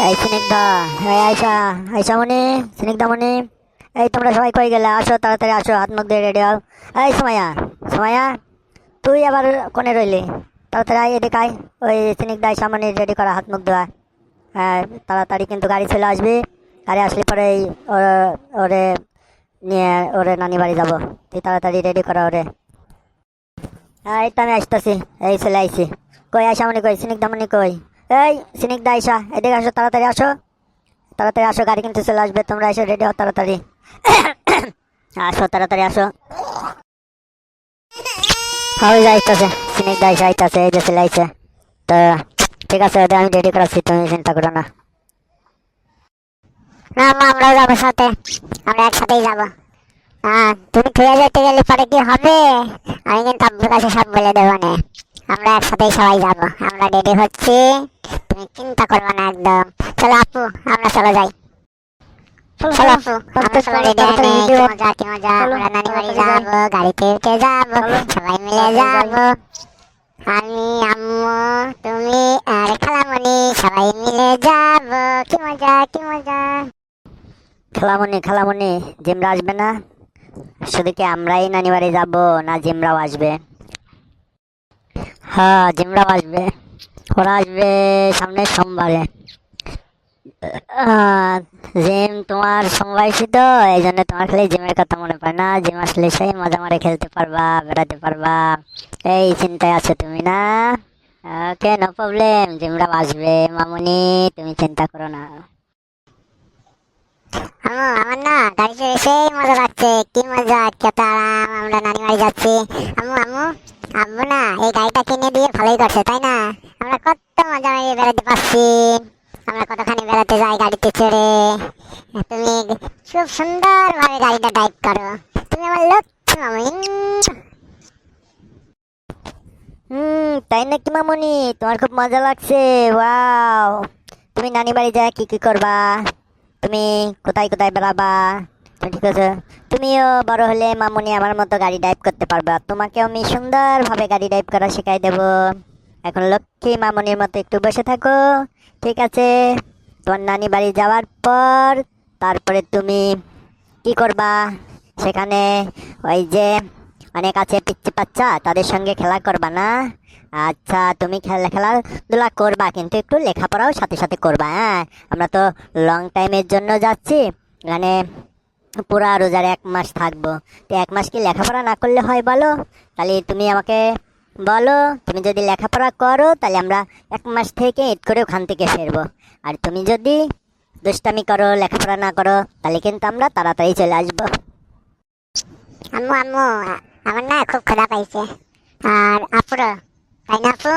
এই স্নিগ্ধা এই আয়সা আয়সা মনি স্নিগ্ধা মনি এই তোমরা সবাই কই গেলে? আসো, তাড়াতাড়ি আসো, হাত মুখ দিয়ে রেডি হও। এই সময়া সময়া তুই আবার কোনে রইলি? তাড়াতাড়ি আয় এদিকে আয়। ওই স্নিগ্ধা আয়সা মনি রেডি করা, হাত মুখ দেওয়া হ্যাঁ তাড়াতাড়ি কিন্তু গাড়ি চলে আসবে। গাড়ি আসলে পরে ওরে নিয়ে ওরে নানি বাড়ি যাব। তুই তাড়াতাড়ি রেডি করা ওরে। হ্যাঁ এই তো আমি আসতেছি। এই চলে আইছি। কই আয়সা মনি কই? স্নিগ্ধা মনি কই? এই স্নিগ্ধা আয়সা এদিকে আসো, তাড়াতাড়ি আসো। তাড়াতাড়ি আসো, গাড়ি কিন্তু চলে আসবে, তোমরা এসে, রেডি হও তাড়াতাড়ি। আসো তাড়াতাড়ি আসো। হয়ে যাইতেছে স্নিগ্ধা আয়সা আইতাছে, এই যে চলে আইছে। তো, ঠিক আছে, ওদের আমি রেডি করাচ্ছি, তুমি চিন্তা করো না। না, মা, আমরাও যাব সাথে, আমরা একসাথেই যাব। হ্যাঁ তুমি ফিরে যেতে গেলে পরে কি হবে? আমি কিন্তু আব্বুর কাছে সব বলে দেবো না। আমরা একসাথেই সবাই যাব। আমরা রেডি হচ্ছি। তুমি চিন্তা করবে না একদম। চলো আপু আমরা চলে যাই। চলো আপু আমরা চলো রেডি হয়ে নেই কি মজা কি মজা আমরা নানি বাড়ি যাব গাড়িতে উঠে যাব সবাই মিলে যাব। আমি আম্মু তুমি আর খালামণি সবাই মিলে যাব। কি মজা কি মজা। খেলামনি খেলামনি জিমরা আসবে না? শুধু কি আমরাই নানি বাড়ি যাব না জিমরাও আসবে? হ্যাঁ জিমরাও আসবে ওরা আসবে সামনে সোমবারে। জিম তোমার সোমবারই তো এই জন্য তোমার খালি জিমের কথা মনে পড়ে না। জিম আসলে সেই মজা মারে খেলতে পারবা, বেড়াতে পারবা। এই চিন্তায় আছো তুমি না? ওকে নো প্রবলেম জিমরাও আসবে মামুনি, তুমি চিন্তা করো না। আমু আমার না গাড়ি চড়ে সেই মজা লাগছে। কি মজা কত আরাম, আমরা নানি বাড়ি যাচ্ছি। আমু আমু আব্বু না, এই গাড়িটা কিনে দিয়ে ভালোই করছে, তাই না? আমরা কত মজা মেরে বেড়াতে পারছি। আমরা কতখানি বেড়াতে যাই গাড়িতে চড়ে। তুমি খুব সুন্দর ভাবে গাড়িটা ড্রাইভ করো। তুমি আমার লক্ষ্মী মামু হুম, তাই নাকি মামুনি? তোমার খুব মজা লাগছে, ওয়াও। তুমি নানি বাড়ি যায় কি কি করবা? তুমি কোথায় কোথায় বেড়াবা? তো ঠিক আছে। তুমিও বড় হলে মামুনি আমার মতো গাড়ি ড্রাইভ করতে পারবা। তোমাকেও আমি সুন্দরভাবে গাড়ি ড্রাইভ করা শেখাই দেব। এখন লক্ষ্মী মামুনির মতো একটু বসে থাকো। ঠিক আছে? তোমার নানি বাড়ি যাওয়ার পর তারপরে তুমি কি করবা? সেখানে ওই যে অনেক আছে পিচ্ছি বাচ্চা, তাদের সঙ্গে খেলা করবা না? আচ্ছা তুমি খেলা খেলাধুলা করবা, কিন্তু একটু লেখাপড়াও সাথে সাথে করবা হ্যাঁ? আমরা তো লং টাইমের জন্য যাচ্ছি মানে পুরা রোজার এক মাস থাকব। তো এক মাস কি লেখাপড়া না করলে হয় বলো? তাহলে তুমি আমাকে বলো, তুমি যদি লেখাপড়া করো, তাহলে আমরা এক মাস থেকে ঈদ করে ওখান থেকে ফিরবো। আর তুমি যদি দুষ্টামি করো, লেখাপড়া না করো, তাহলে কিন্তু আমরা তাড়াতাড়ি চলে আসব। আম্মু আম্মু আমার না খুব ক্ষুধা পাইছে। আর আপুরো তাই না আপু?